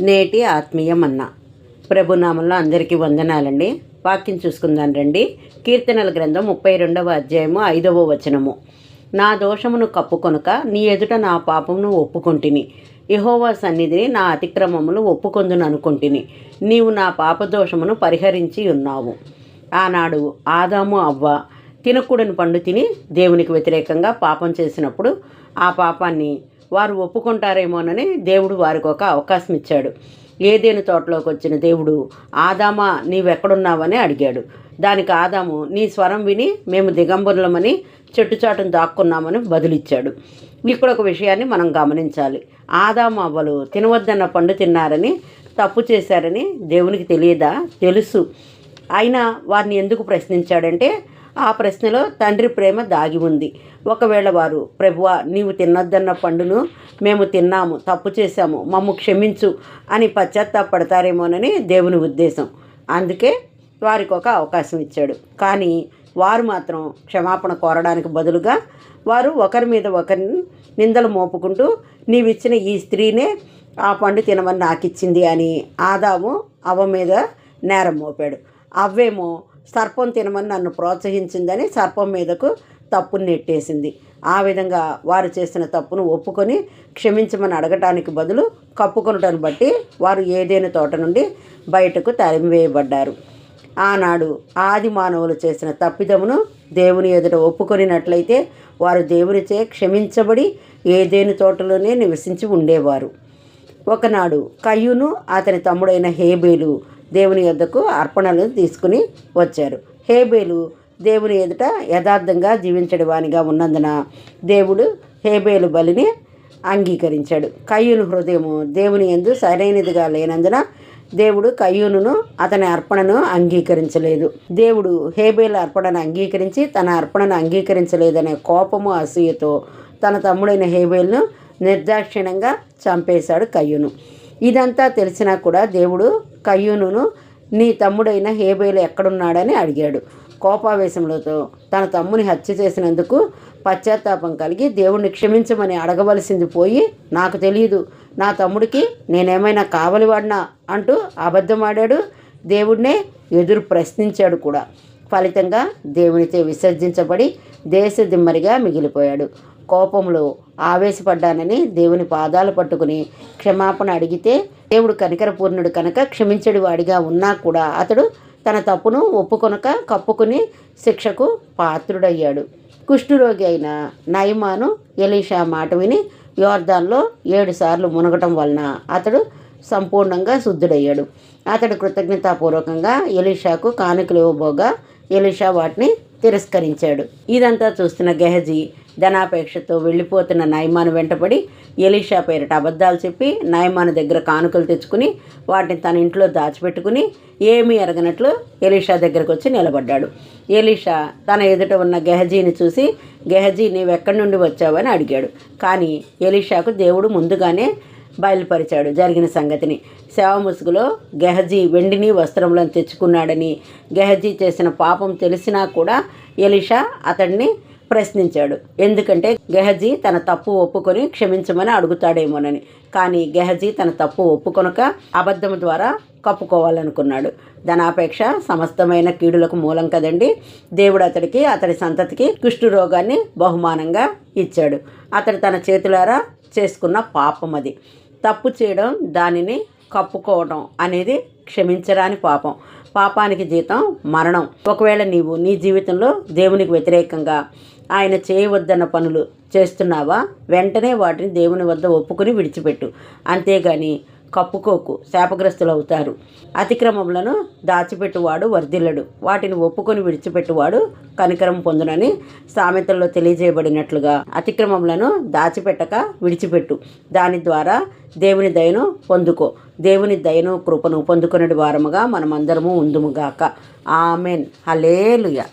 నేటి ఆత్మీయమన్న. ప్రభునామంలో అందరికీ వందనాలండి. వాక్యం చూసుకుందాం రండి. కీర్తనల గ్రంథం ముప్పై రెండవ అధ్యాయము ఐదవ వచనము. నా దోషమును కప్పుకొనుక నీ ఎదుట నా పాపమును ఒప్పుకొంటిని. యహోవా సన్నిధిని నా అతిక్రమములు ఒప్పుకొందును అనుకుంటుని. నీవు నా పాపదోషమును పరిహరించి ఉన్నావు. ఆనాడు ఆదాము అవ్వ తినకూడని పండు తిని దేవునికి వ్యతిరేకంగా పాపం చేసినప్పుడు ఆ పాపాన్ని వారు ఒప్పుకుంటారేమోనని దేవుడు వారికి ఒక అవకాశం ఇచ్చాడు. ఏదేని తోటలోకి వచ్చిన దేవుడు ఆదామా నీవెక్కడున్నావని అడిగాడు. దానికి ఆదాము నీ స్వరం విని మేము దిగంబరులమని చెట్టు చాటును దాక్కున్నామని బదులిచ్చాడు. ఇక్కడ ఒక విషయాన్ని మనం గమనించాలి. ఆదాము అవ్వలు తినవద్దన్న పండు తిన్నారని తప్పు చేశారని దేవునికి తెలియదా? తెలుసు. అయినా వారిని ఎందుకు ప్రశ్నించాడంటే ఆ ప్రశ్నలో తండ్రి ప్రేమ దాగి ఉంది. ఒకవేళ వారు ప్రభువా నీవు తిన్నొద్దన్న పండును మేము తిన్నాము తప్పు చేశాము మమ్ము క్షమించు అని పశ్చాత్తాపడతారేమోనని దేవుని ఉద్దేశం. అందుకే వారికి ఒక అవకాశం ఇచ్చాడు. కానీ వారు మాత్రం క్షమాపణ కోరడానికి బదులుగా వారు ఒకరి మీద ఒకరిని నిందలు మోపుకుంటూ నీవిచ్చిన ఈ స్త్రీనే ఆ పండు తినమని నాకు ఇచ్చింది అని ఆదాము అవ్వ మీద నేరం మోపాడు. అవ్వేమో సర్పం తినమని నన్ను ప్రోత్సహించిందని సర్పం మీదకు తప్పును నెట్టేసింది. ఆ విధంగా వారు చేసిన తప్పును ఒప్పుకొని క్షమించమని అడగటానికి బదులు కప్పుకొనటాన్ని బట్టి వారు ఏదైనా తోట నుండి బయటకు తరిమివేయబడ్డారు. ఆనాడు ఆది మానవులు చేసిన తప్పిదమును దేవుని ఎదుట ఒప్పుకొనినట్లయితే వారు దేవునిచే క్షమించబడి ఏదేని తోటలోనే నివసించి ఉండేవారు. ఒకనాడు కయ్యూను అతని తమ్ముడైన హేబేలు దేవుని యొద్దకు అర్పణలు తీసుకుని వచ్చారు. హేబేలు దేవుని ఎదుట యథార్థంగా జీవించడి వానిగా ఉన్నందున దేవుడు హేబేలు బలిని అంగీకరించాడు. కయ్యూను హృదయము దేవుని ఎందు సరైనదిగా లేనందున దేవుడు కయ్యూనును అతని అర్పణను అంగీకరించలేదు. దేవుడు హేబేల అర్పణను అంగీకరించి తన అర్పణను అంగీకరించలేదనే కోపము అసూయతో తన తమ్ముడైన హేబేల్ను నిర్దాక్షిణ్యంగా చంపేశాడు కయ్యూను. ఇదంతా తెలిసినా కూడా దేవుడు కయ్యూనును నీ తమ్ముడైన హేబేలు ఎక్కడున్నాడని అడిగాడు. కోపావేశములతో తన తమ్ముని హత్య చేసినందుకు పశ్చాత్తాపం కలిగి దేవుణ్ణి క్షమించమని అడగవలసింది పోయి నాకు తెలియదు నా తమ్ముడికి నేనేమైనా కావలివాడినా అంటూ అబద్ధమాడాడు. దేవుడినే ఎదురు ప్రశ్నించాడు కూడా. ఫలితంగా దేవునితో విసర్జించబడి దేశదిమ్మరిగా మిగిలిపోయాడు. కోపంలో ఆవేశపడ్డానని దేవుని పాదాలు పట్టుకుని క్షమాపణ అడిగితే దేవుడు కనికరపూర్ణుడు కనుక క్షమించడి వాడిగా ఉన్నా కూడా అతడు తన తప్పును ఒప్పుకొనక కప్పుకుని శిక్షకు పాత్రుడయ్యాడు. కుష్ఠురోగి అయిన నయమాను ఎలీషా మాట విని యోర్దాన్లో ఏడుసార్లు మునగటం వలన అతడు సంపూర్ణంగా శుద్ధుడయ్యాడు. అతడు కృతజ్ఞతాపూర్వకంగా ఎలీషాకు కానుకలు ఇవ్వబోగా ఎలీషా వాటిని తిరస్కరించాడు. ఇదంతా చూస్తున్న గెహజీ ధనాపేక్షతో వెళ్ళిపోతున్న నయమాను వెంటపడి ఎలీషా పేరిట అబద్ధాలు చెప్పి నయమాను దగ్గర కానుకలు తెచ్చుకుని వాటిని తన ఇంట్లో దాచిపెట్టుకుని ఏమీ ఎరగనట్లు ఎలీషా దగ్గరకు వచ్చి నిలబడ్డాడు. ఎలీషా తన ఎదుట ఉన్న గెహజీని చూసి గెహజీ నీవెక్కడి నుండి వచ్చావని అడిగాడు. కానీ ఎలీషాకు దేవుడు ముందుగానే బయలుపరిచాడు జరిగిన సంగతిని. సేవ ముసుగులో గెహజీ వెండిని వస్త్రములను తెచ్చుకున్నాడని గెహజీ చేసిన పాపం తెలిసినా కూడా ఎలీషా అతడిని ప్రశ్నించాడు. ఎందుకంటే గెహజీ తన తప్పు ఒప్పుకొని క్షమించమని అడుగుతాడేమోనని. కానీ గెహజీ తన తప్పు ఒప్పుకొనక అబద్ధం ద్వారా కప్పుకోవాలనుకున్నాడు. ధనాపేక్ష సమస్తమైన కీడులకు మూలం కదండి. దేవుడు అతడికి అతడి సంతతికి కుష్ఠు రోగాన్ని బహుమానంగా ఇచ్చాడు. అతడు తన చేతులారా చేసుకున్న పాపం అది. తప్పు చేయడం దానిని కప్పుకోవడం అనేది క్షమించరాని పాపం. పాపానికి జీతం మరణం. ఒకవేళ నీవు నీ జీవితంలో దేవునికి వ్యతిరేకంగా ఆయన చేయవద్దన్న పనులు చేస్తున్నావా? వెంటనే వాటిని దేవుని వద్ద ఒప్పుకొని విడిచిపెట్టు. అంతేగాని కప్పుకోకు శాపగ్రస్తులు అవుతారు అతిక్రమములను దాచిపెట్టువాడు వర్ధిల్లడు. వాటిని ఒప్పుకొని విడిచిపెట్టువాడు కనికరం పొందునని సామెతల్లో తెలియజేయబడినట్లుగా అతిక్రమములను దాచిపెట్టక విడిచిపెట్టు. దాని ద్వారా దేవుని దయను పొందుకో. దేవుని దయను కృపను పొందుకునే వారముగా మనమందరము ఉందుముగాక ఆమెన్. హలేలుయా